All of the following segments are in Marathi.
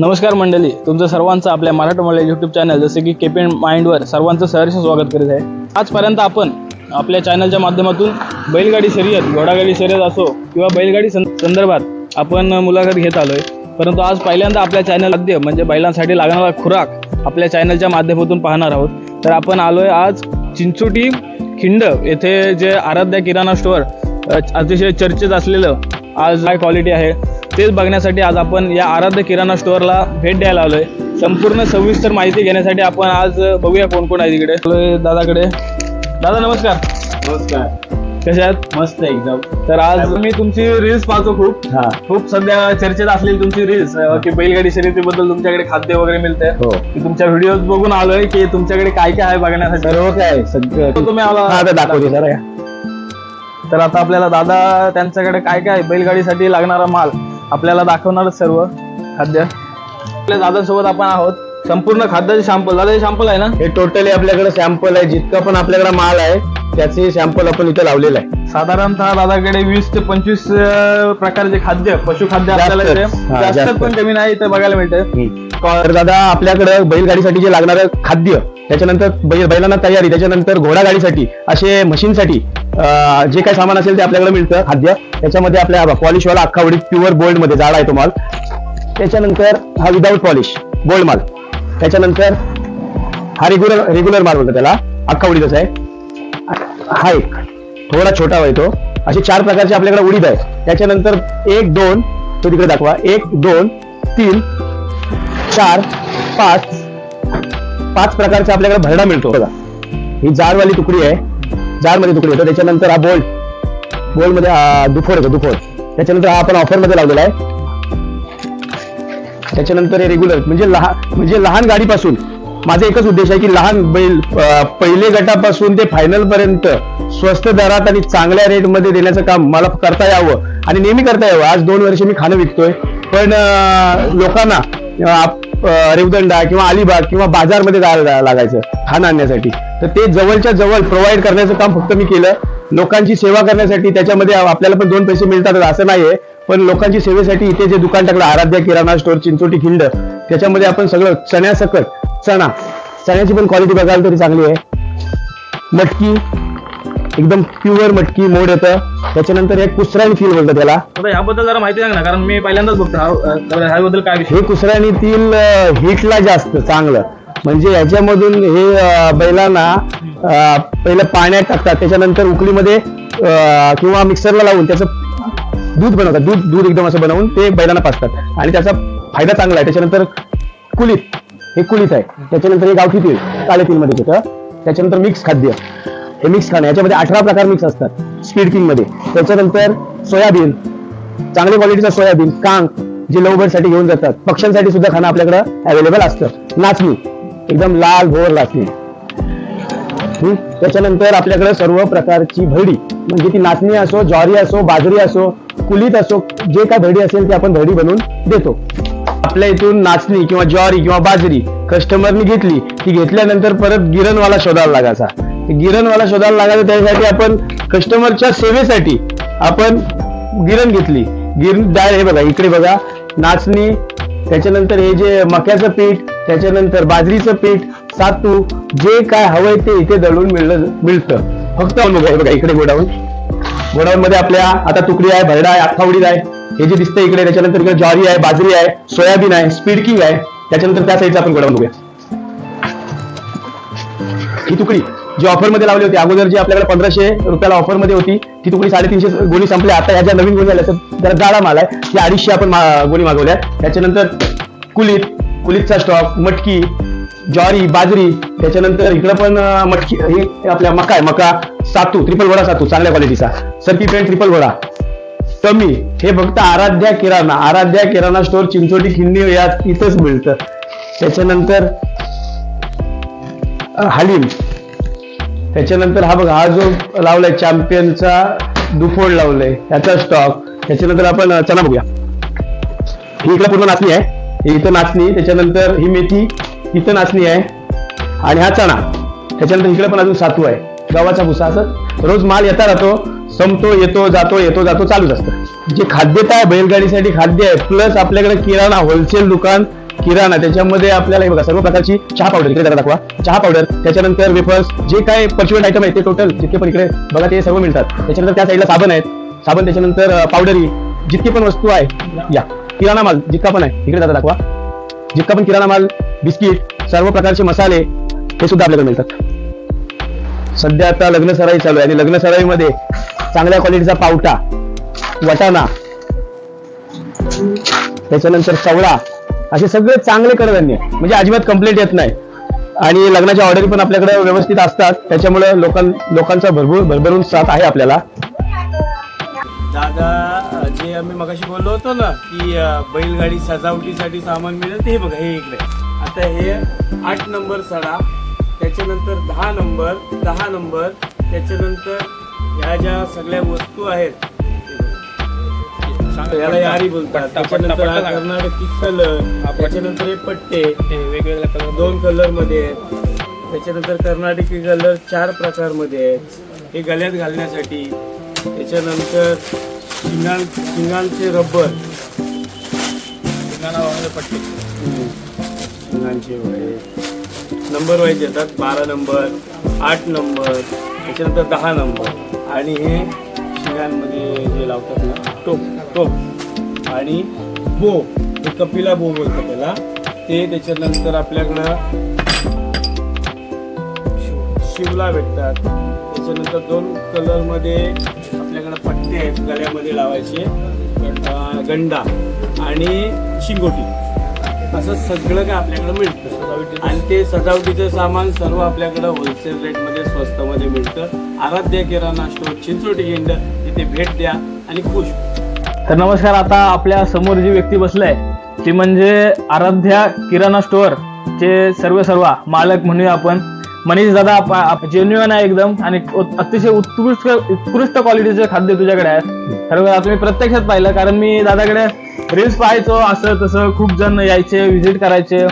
नमस्कार मंडळी तुमचं सर्वांचं आपल्या मराठा मराठी यूट्यूब चॅनल जसे की केपीएन माइंडवर सर्वांचं सहर्ष स्वागत करीत आहे. आजपर्यंत आपण आपल्या चॅनलच्या माध्यमातून बैलगाडी शर्यत घोडागाडी शर्यत असो किंवा बैलगाडी सं संदर्भात आपण मुलाखत घेत आलो आहे परंतु आज पहिल्यांदा आपल्या चॅनल अद्य म्हणजे बैलांसाठी लागणारा खुराक आपल्या चॅनलच्या माध्यमातून पाहणार आहोत. तर आपण आलो आहे आज चिंचोटी खिंड येथे जे आराध्या किराणा स्टोअर अतिशय चर्चेत असलेलं आज काय क्वालिटी आहे. तेच बघण्यासाठी आज आपण या आराध्य किराणा स्टोअरला भेट द्यायला आलोय. संपूर्ण सविस्तर माहिती घेण्यासाठी आपण आज बघूया कोण कोण आहे तिकडे. दादाकडे. दादा नमस्कार. नमस्कार. आहात? मस्त एकदम. तर आज मी तुमची रील्स पाहतो खूप. हा. खूप सध्या चर्चेत असलेली तुमची रील्स की बैलगाडी शर्यतीबद्दल तुमच्याकडे खाद्य वगैरे मिळते हो. तुमच्या व्हिडिओ बघून आलोय की तुमच्याकडे काय काय आहे बघण्यासाठी? सर्व काय सगळं. तो तुम्ही दाखवते तर आता आपल्याला दादा त्यांच्याकडे काय काय बैलगाडीसाठी लागणारा माल. आपल्याला दाखवणार सर्व खाद्य. आपल्या दादासोबत आपण आहोत. संपूर्ण खाद्याचे शॅम्पल दादा हे शॅम्पल आहे ना? हे टोटली आपल्याकडे सॅम्पल आहे. जितका पण आपल्याकडे माल आहे त्याचे सॅम्पल आपण इथे लावलेलं आहे. साधारणतः दादाकडे वीस ते पंचवीस अं, प्रकारचे खाद्य पशुखाद्य आपल्याला इथे. हा, जास्त. पण कमी नाही इथे बघायला मिळते तर दादा आपल्याकडे बैलगाडीसाठी जे लागणारं खाद्य त्याच्यानंतर बैल बैलांना तयारी त्याच्यानंतर घोडागाडीसाठी असे मशीनसाठी अं, जे काही सामान असेल ते आपल्याकडे मिळतं खाद्य. त्याच्यामध्ये आपल्या पॉलिशवाला अख्खा उडीद प्युअर गोल्डमध्ये जाड आहे तो माल. त्याच्यानंतर हा विदाऊट पॉलिश गोल्ड माल. त्याच्यानंतर हा रेग्युलर रेग्युलर माल बोलतो त्याला. अख्खा उडीदच आहे. हा एक. थोडा छोटा आहे तो. असे चार प्रकारचे आपल्याकडे उडीद आहे त्याच्यानंतर एक दोन तो तिकडे दाखवा. एक दोन तीन चार पाच. पाच प्रकारचा आपल्याकडे भरडा मिळतो. बघा. ही जाडवाली तुकडी आहे. जाडमध्ये तुकडी होतो त्याच्यानंतर हा बोल्ट. बोल्टमध्ये हा दुफोर येतो दुफोर. त्याच्यानंतर हा आपण ऑफरमध्ये लावलेला आहे. त्याच्यानंतर हे रेग्युलर म्हणजे लहान म्हणजे लहान गाडीपासून. माझा एकच उद्देश आहे की लहान बैल पहिले गटापासून ते फायनल पर्यंत स्वस्त दरात आणि चांगल्या रेटमध्ये देण्याचं काम मला करता यावं. आणि नेहमी करता यावं. आज दोन वर्ष मी खाणं विकतोय. पण लोकांना रेवदंडा किंवा अलिबाग किंवा बाजारमध्ये जायला लागायचं खाणं आणण्यासाठी. तर ते जवळच्या जवळ प्रोव्हाइड करण्याचं काम फक्त मी केलं. लोकांची सेवा करण्यासाठी त्याच्यामध्ये आपल्याला पण दोन पैसे मिळतात असं नाहीये. पण लोकांची सेवेसाठी इथे जे दुकान टाकलं आराध्या किराणा स्टोअर चिंचोटी खिंड त्याच्यामध्ये आपण सगळं चण्यासकट चणा चण्याची पण क्वालिटी बघायला तरी चांगली आहे. मटकी एकदम प्युअर मटकी मोड येतं. त्याच्यानंतर एक कुसराणी फील बोलतं त्याला याबद्दल जरा माहिती सांग ना कारण मी पहिल्यांदाच बघतो हा- ह्याबद्दल काय हे कुसराणी तेल हिटला जास्त चांगलं. म्हणजे याच्यामधून हे बैलांना पहिलं पाण्यात टाकतात. त्याच्यानंतर उकळीमध्ये किंवा मिक्सरला लावून त्याचं दूध बनवतात. दूध दूध एकदम असं बनवून ते बैलांना पाजतात. आणि त्याचा फायदा चांगला आहे. त्याच्यानंतर कुलीत हे कुलीत आहे. त्याच्यानंतर हे गावठी तीळ काळे मध्ये येतं त्याच्यानंतर मिक्स खाद्य. हे मिक्स खाणं. याच्यामध्ये अठरा प्रकार मिक्स असतात. स्पीड किंगमध्ये. त्याच्यानंतर सोयाबीन. चांगल्या क्वालिटीचा सोयाबीन कांग जे लवबर्डसाठी घेऊन जातात. पक्ष्यांसाठी सुद्धा खाणं आपल्याकडे अवेलेबल असतं. नाचणी. एकदम लाल भोर नाचणी. त्याच्यानंतर आपल्याकडे सर्व प्रकारची भरडी म्हणजे ती नाचणी असो ज्वारी असो बाजरी असो कुलीत असो जे काय भरडी असेल ते आपण भरडी बनवून देतो. आपल्या इथून नाचणी किंवा ज्वारी किंवा बाजरी कस्टमरनी घेतली ती घेतल्यानंतर परत गिरणवाला शोधायला लागायचा. गिरणवाला शोधायला लागायचा त्यासाठी आपण कस्टमरच्या सेवेसाठी आपण गिरण घेतली. गिरण डाळ हे बघा इकडे बघा नाचणी त्याच्यानंतर हे जे मक्याचं पीठ त्याच्यानंतर बाजरीचं पीठ सातू जे काय हवंय ते इथे दळून मिळलं मिळतं. फक्त बघा बघा इकडे गोडाऊन. गोडाऊन मध्ये आपल्या आता तुकडी आहे भरडा आहे अख्खा आहे. हे जे दिसतंय इकडे त्याच्यानंतर इकडे ज्वारी आहे बाजरी आहे सोयाबीन आहे स्पीडकिंग आहे. त्याच्यानंतर त्या साईडचा आपण गोडाऊन बघूया. ही तुकडी जी ऑफरमध्ये लावली होती अगोदर जी आपल्याकडे पंधराशे रुपयाला ऑफरमध्ये होती ती तुकडी साडेतीनशे गोणी संपली. आता ह्या ज्या नवीन गोणी आल्या तर जाडा माल आहे. ती अडीचशे आपण मा- गोणी मागवल्या. त्याच्यानंतर कुलीत कुलीतचा स्टॉक मटकी ज्वारी बाजरी त्याच्यानंतर इकडं पण मटकी हे आपल्या मका आहे मका सातू ट्रिपल वडा सातू चांगल्या क्वालिटीचा सर्पी पेंट ट्रिपल वडा. कमी. हे फक्त आराध्या किराणा आराध्या किराणा स्टोअर चिंचोटी खिंडी या इथंच मिळतं. त्याच्यानंतर हलीम. त्याच्यानंतर हा बघा हा जो लावलाय चॅम्पियनचा दुफोड लावलाय त्याचा स्टॉक त्याच्यानंतर आपण चला बघूया. ही इकडे पूर्ण नाचणी आहे. ही इथं नाचणी त्याच्यानंतर ही मेथी इथं नाचणी आहे. आणि हा चणा. त्याच्यानंतर इकडे पण अजून सातू आहे. गव्हाचा भुसा असं. रोज माल येता राहतो संपतो येतो जातो येतो जातो चालूच असतं. जे खाद्यता आहे बैलगाडीसाठी खाद्य आहे. प्लस आपल्याकडे किराणा होलसेल दुकान किराणा. त्याच्यामध्ये आपल्याला हे बघा सर्व प्रकारची चहा पावडर इकडे जरा दाखवा. चहा पावडर त्याच्यानंतर वेफर्स जे काय पर्च्युअल आयटम आहे ते टोटल जितके पण इकडे बघा ते सर्व मिळतात. त्याच्यानंतर त्या साईडला साबण आहेत. साबण त्याच्यानंतर पावडरी जितकी पण वस्तू आहे या. किराणा माल जितका पण आहे इकडे जाता दाखवा. जितका पण किराणा माल बिस्किट सर्व प्रकारचे मसाले हे सुद्धा आपल्याकडे मिळतात. सध्या आता लग्न सराई चालू आहे आणि लग्न सराईमध्ये चांगल्या क्वालिटीचा पावटा वटाणा त्याच्यानंतर चवळा असे सगळे चांगले कडधान्य म्हणजे अजिबात कंप्लेंट येत नाही. आणि लग्नाच्या ऑर्डरी पण आपल्याकडे व्यवस्थित असतात. त्याच्यामुळे लोकां लोकांचा भरपूर भरभरून साथ आहे आपल्याला. दादा जे आम्ही मगाशी बोललो होतो ना की बैलगाडी सजावटीसाठी सामान मिळेल ते बघा हे इकडे. आता हे आठ नंबर सडा त्याच्यानंतर दहा नंबर दहा नंबर त्याच्यानंतर ह्या ज्या सगळ्या वस्तू आहेत याला यारी बोलतात. त्याच्यानंतर हा कर्नाटकी कलर त्याच्यानंतर हे पट्टे वेगवेगळ्या कलर दोन कलरमध्ये आहेत त्याच्यानंतर कर्नाटकी कलर चार प्रकारमध्ये आहेत हे गळ्यात घालण्यासाठी त्याच्यानंतर शिंगां शिंगांचे रबर. पट्टी. शिंगांचे वगैरे नंबर वाईज येतात बारा नंबर आठ नंबर त्याच्यानंतर दहा नंबर. आणि हे शिंगांमध्ये जे लावतात ना टोप टोप. आणि बो हे कपिला बो बोलतात त्याला. ते त्याच्यानंतर आपल्याकडं शिवला भेटतात. त्याच्यानंतर दोन कलरमध्ये आपल्याकडं पट्टे आहेत गळ्यामध्ये लावायचे. गंडा. आणि शिंगोटी. असं सगळं काय आपल्याकडे मिळतं. आणि ते सजावटीचं सामान सर्व आपल्याकडं होलसेल रेटमध्ये स्वस्तामध्ये मिळतं. आराध्य किराणा स्टोर चिंचोटी गिंड तिथे भेट द्या आणि खुश. तर नमस्कार आता आपल्यासमोर जी व्यक्ती बसलाय ती म्हणजे आराध्या किराणा स्टोअर चे सर्व सर्व मालक म्हणूया आपण. मनीष दादा जेन्युअन आहे एकदम आणि अतिशय उत्कृष्ट उत्कृष्ट क्वालिटीचे खाद्य तुझ्याकडे आहे. खरं आता मी प्रत्यक्षात पाहिलं कारण मी दादाकडे रील्स पाहायचो असं तसं खूप जण यायचे व्हिजिट करायचे.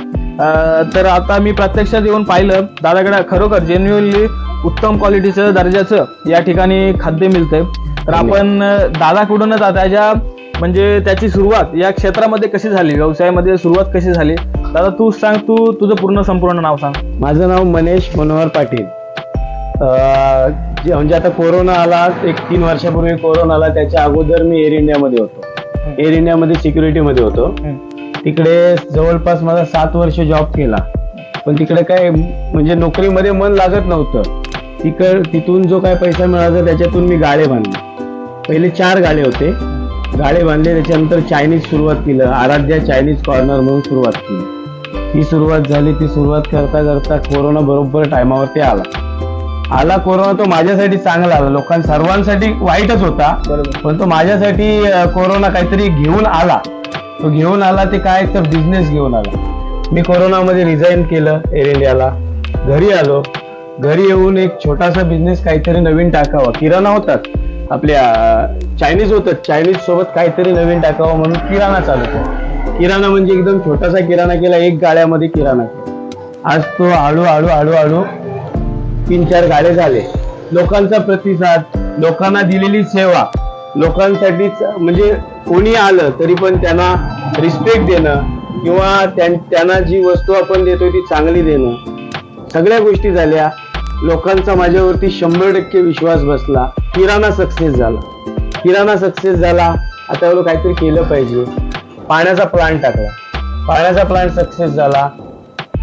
तर आता मी प्रत्यक्षात येऊन पाहिलं दादाकडे खरोखर जेन्युअनली उत्तम क्वालिटीचं दर्जाचं या ठिकाणी खाद्य मिळतंय. तर आपण अं, दादाकडूनच आता त्याच्या म्हणजे त्याची सुरुवात या क्षेत्रामध्ये कशी झाली? व्यवसायामध्ये सुरुवात कशी झाली? दादा तू सांग तू तुझं पूर्ण संपूर्ण नाव सांग. माझं नाव मनेश मनोहर पाटील. म्हणजे आता कोरोना आला एक तीन वर्षापूर्वी कोरोना आला त्याच्या अगोदर मी एअर इंडियामध्ये होतो. एअर इंडियामध्ये सिक्युरिटीमध्ये होतो. तिकडे जवळपास माझा सात वर्ष जॉब केला. पण तिकडे काय म्हणजे नोकरीमध्ये मन लागत नव्हतं. तिकड तिथून जो काय पैसा मिळायचा त्याच्यातून मी गाळे बांधले. पहिले चार गाळे होते. गाळे बांधले त्याच्यानंतर चायनीज सुरुवात केलं. आराध्या चायनीज कॉर्नर म्हणून सुरुवात केली. ती सुरुवात झाली. ती सुरुवात करता करता कोरोना बरोबर टायमावरती आला. आला कोरोना तो माझ्यासाठी चांगला आला. लोकां सर्वांसाठी वाईटच होता. पण तो माझ्यासाठी कोरोना काहीतरी घेऊन आला. तो घेऊन आला ते काय तर बिझनेस घेऊन आला. मी कोरोनामध्ये रिझाईन केलं एअर इंडियाला घरी आलो. घरी येऊन एक छोटासा बिझनेस काहीतरी नवीन टाकावा. किराणा होतात आपल्या चायनीज होतात चायनीज सोबत काहीतरी नवीन टाकावं म्हणून किराणा चालू किराणा म्हणजे एकदम छोटासा किराणा केला. एक गाड्यामध्ये किराणा केला. आज तो हळूहळू हळूहळू तीन चार गाडे झाले. लोकांचा प्रतिसाद लोकांना दिलेली सेवा लोकांसाठीच म्हणजे कोणी आलं तरी पण त्यांना रिस्पेक्ट देणं किंवा त्यां- त्यांना जी वस्तू आपण देतोय ती चांगली देणं. सगळ्या गोष्टी झाल्या. लोकांचा माझ्यावरती शंभर टक्के विश्वास बसला. किराणा सक्सेस झाला. किराणा सक्सेस झाला. आता एवढं काहीतरी केलं पाहिजे. पाण्याचा प्लांट टाकला. पाण्याचा प्लांट सक्सेस झाला.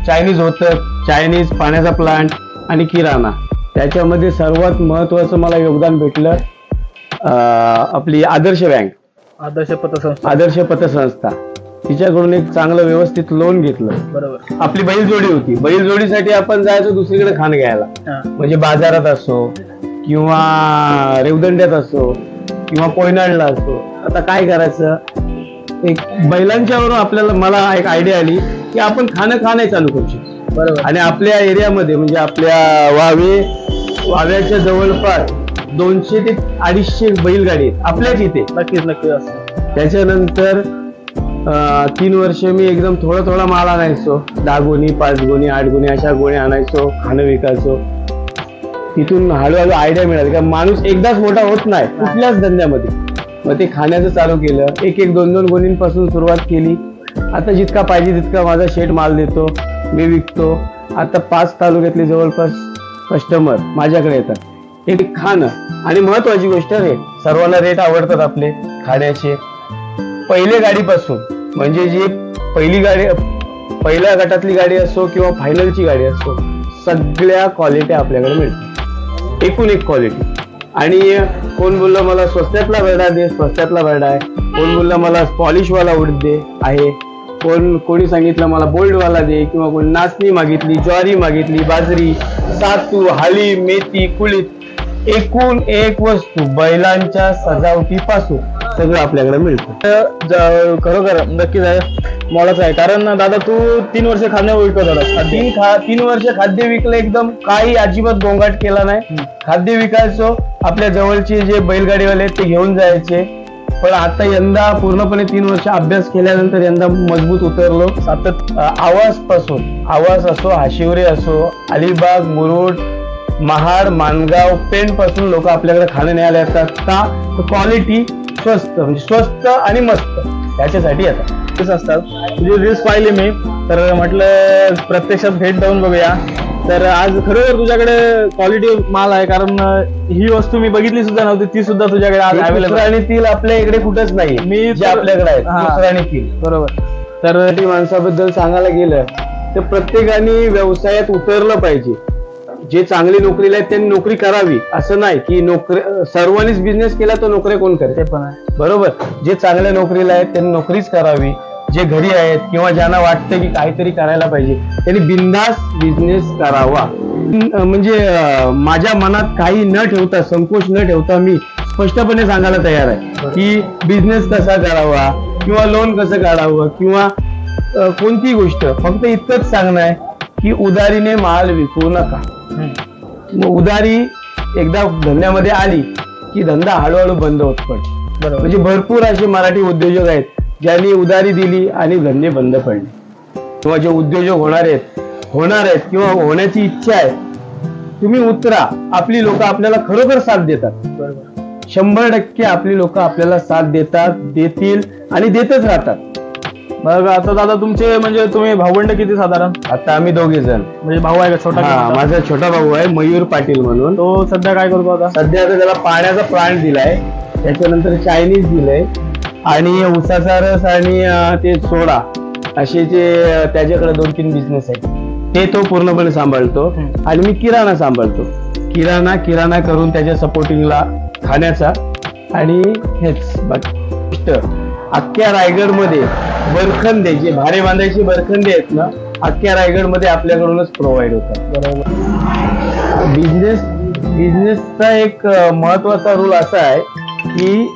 चायनीज होतं. चायनीज पाण्याचा प्लांट आणि किराणा. त्याच्यामध्ये सर्वात महत्वाचं मला योगदान भेटलं अं, आपली आदर्श बँक आदर्श पतसंस्था. आदर्श पतसंस्था. तिच्याकडून एक चांगलं व्यवस्थित लोन घेतलं. बरोबर. आपली बैलजोडी होती. बैलजोडीसाठी आपण जायचो दुसरीकडे खाण घ्यायला. हा. म्हणजे बाजारात असो किंवा रेवदंड्यात असो किंवा कोयनाडला असो. आता काय करायचं? एक बैलांच्यावरून आपल्याला मला एक आयडिया आली की आपण खाणं खाणे चालू करू शकतो. बरोबर. आणि आपल्या एरियामध्ये म्हणजे आपल्या वावे वाव्याच्या जवळपास दोनशे ते अडीचशे बैलगाडी आहेत. आपल्याच इथे. नक्कीच नक्कीच. असं त्याच्यानंतर तीन वर्ष मी एकदम थोडा थोडा माल आणायचो. दहा गुणी पाच गुणी आठ गुणी अशा गुणी आणायचो खाणं विकायचो. तिथून हळूहळू आयडिया मिळाली. का माणूस एकदाच मोठा होत नाही कुठल्याच धंद्यामध्ये. मग ते खाण्याचं चालू केलं. एक एक दोन दोन गुणींपासून सुरुवात केली. आता जितका पाहिजे तितका माझा शेट माल देतो. मी विकतो. आता पाच तालुक्यातले जवळपास कस्टमर माझ्याकडे येतात. एक खाणं. आणि महत्वाची गोष्ट रेट सर्वांना रेट आवडतात आपले. खाण्याचे. पहिले गाडीपासून म्हणजे जी पहिली गाडी पहिल्या गटातली गाडी असो किंवा फायनलची गाडी असो सगळ्या क्वालिटी आपल्याकडे मिळतात एकूण एक क्वालिटी आणि कोण बोललं मला स्वस्त्यातला बेडा दे स्वस्त्यातला बेडा आहे. कोण बोललं मला पॉलिशवाला उड दे आहे. कोण कोणी सांगितलं मला बोल्डवाला दे किंवा कोणी नाचणी मागितली ज्वारी मागितली बाजरी सातू हाली मेथी कुळीत एकूण एक वस्तू बैलांच्या सजावटीपासून. सगळं आपल्याकडे मिळतं. खरोखर नक्कीच आहे. मोलाचं आहे. कारण दादा तू तीन वर्ष खाणे विकत होता. तीन खा तीन वर्ष खाद्य विकलं एकदम. काही अजिबात गोंगाट केला नाही. खाद्य विकायचो. आपल्या जवळचे जे बैलगाडीवाले ते घेऊन जायचे. पण आता यंदा पूर्णपणे तीन वर्ष अभ्यास केल्यानंतर यंदा मजबूत उतरलो. सातत आवाजपासून. आवाज असो हाशिवरे असो अलिबाग मुरुड महाड मानगाव पेणपासून लोक आपल्याकडे खाणं न्यायला येतात का? क्वालिटी स्वस्त म्हणजे स्वस्त आणि मस्त. याच्यासाठी येतात रील्स असतात. तुझे रील्स पाहिले मी. तर म्हटलं प्रत्यक्षात भेट देऊन बघूया. तर आज खरोखर तुझ्याकडे क्वालिटी माल आहे. कारण ही वस्तू मी बघितली सुद्धा नव्हती. ती सुद्धा तुझ्याकडे आज अवेलेबल आणि तील आपल्या इकडे कुठंच नाही मी आपल्याकडे हा. दुसरं आणि तील. बरोबर. तर मराठी माणसाबद्दल सांगायला गेलं तर प्रत्येकाने व्यवसायात उतरलं पाहिजे. जे चांगली नोकरीला आहेत त्यांनी नोकरी करावी. असं नाही की नोकरी सर्वांनीच बिझनेस केला तर नोकऱ्या कोण करते पण आहे. बरोबर. जे चांगल्या नोकरीला आहेत त्यांनी नोकरीच करावी. जे घरी आहेत किंवा ज्यांना वाटतं की काहीतरी करायला पाहिजे त्यांनी बिंदास बिझनेस करावा. म्हणजे माझ्या मनात काही न ठेवता संकोच न ठेवता मी स्पष्टपणे सांगायला तयार आहे की बिझनेस कसा करावा किंवा लोन कसं काढावं किंवा कोणती गोष्ट. फक्त इतकंच सांगणं आहे की उदारीने माल विकू नका. उदारी एकदा धंद्यामध्ये आली की धंदा हळूहळू बंद होत पडतो बरोबर. म्हणजे भरपूर असे मराठी उद्योजक आहेत ज्यांनी उधारी दिली आणि धंदे बंद पडले. किंवा जे उद्योजक होणार आहेत होणार आहेत किंवा होण्याची इच्छा आहे तुम्ही उतरा. आपली लोक आपल्याला खरोखर साथ देतात. शंभर टक्के आपली लोक आपल्याला साथ देतात देतील आणि देतच राहतात. मग आता दादा तुमचे म्हणजे तुम्ही भावंड किती साधारण? आता आम्ही दोघे जण. म्हणजे भाऊ आहे का छोटा? हा? माझा छोटा भाऊ आहे मयूर पाटील म्हणून. तो सध्या काय करतो आता? सध्या आता त्याला पाण्याचा प्राण दिलाय. त्याच्यानंतर चायनीज दिलंय. आणि उसाचा रस आणि अं, ते सोडा असे जे अं, त्याच्याकडे दोन तीन बिझनेस आहेत. ते तो पूर्णपणे सांभाळतो. हम्म. आणि मी किराणा सांभाळतो. किराणा किराणा करून त्याच्या सपोर्टिंगला खाण्याचा. आणि हेच बाकी गोष्ट अख्ख्या रायगडमध्ये बरखंदे जे भारे बांधायचे बरखंदे आहेत ना अख्ख्या रायगडमध्ये आपल्याकडूनच प्रोव्हाइड होतात. बरोबर. बिझनेस बिझनेसचा एक महत्त्वाचा रोल असा आहे की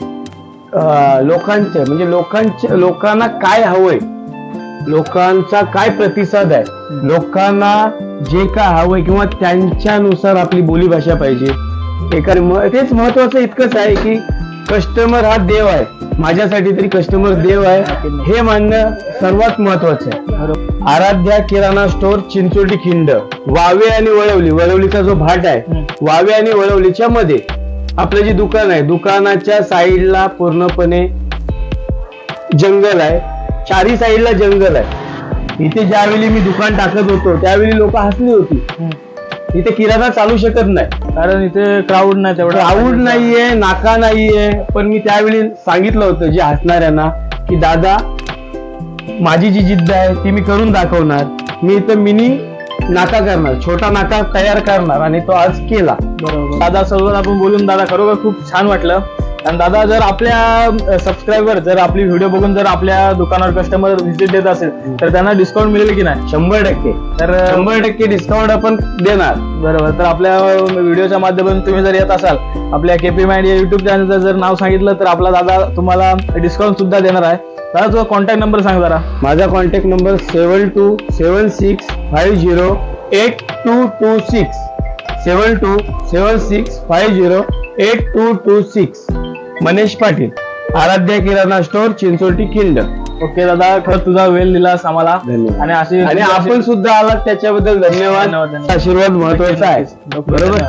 लोकांचे म्हणजे लोकांचे लोकांना काय हवंय लोकांचा काय प्रतिसाद आहे लोकांना जे काय हवंय किंवा त्यांच्यानुसार आपली बोलीभाषा पाहिजे. एका तेच महत्वाचं इतकंच आहे की कस्टमर हा देव आहे. माझ्यासाठी तरी कस्टमर देव आहे. हे मानणं सर्वात महत्वाचं आहे. आराध्या किराणा स्टोअर चिंचोटी खिंड. वावे आणि वळवली. वळवलीचा जो भाट आहे. वावे आणि वळवलीच्या मध्ये आपलं जे दुकान आहे दुकानाच्या साईडला पूर्णपणे जंगल आहे. चारी साईडला जंगल आहे. इथे ज्यावेळी मी दुकान टाकत होतो त्यावेळी लोक हसली होती. इथे किराणा चालू शकत नाही. कारण इथे क्राऊड नाही तेवढा. क्राऊड नाहीये नाका नाहीये. पण मी त्यावेळी सांगितलं होतं जे हसणाऱ्यांना की दादा माझी जी जिद्द आहे ती मी करून दाखवणार. मी इथं मिनी नाका करणार छोटा नाका तयार करणार. आणि तो आज केला. बरोबर. दादा सोबत आपण बोलून दादा खरोखर खूप छान वाटलं. आणि दादा जर आपल्या सबस्क्रायबर जर आपली व्हिडिओ बघून जर आपल्या दुकानावर कस्टमर व्हिजिट देत असेल तर त्यांना डिस्काउंट मिळेल की नाही? शंभर टक्के. तर शंभर टक्के डिस्काउंट आपण देणार. बरोबर. तर आपल्या व्हिडिओच्या माध्यमातून तुम्ही जर येत असाल आपल्या केपी माइंड या युट्यूब चॅनलचं जर नाव सांगितलं तर आपला दादा तुम्हाला डिस्काउंट सुद्धा देणार आहे. दादा तुझा कॉन्टॅक्ट नंबर सांग जरा. माझा contact number seven two seven six five zero eight two two six seven two seven six five zero eight two two six Manish Patil Aaradhya Kirana store Chinchoti Khind okay दादा खरं तुझा वेळ दिलास आम्हाला धन्यवाद. आणि अशी आणि आपण सुद्धा आलात त्याच्याबद्दल धन्यवाद धन्यवाद, धन्यवाद. आशीर्वाद महत्त्वाचा आहे. बरोबर.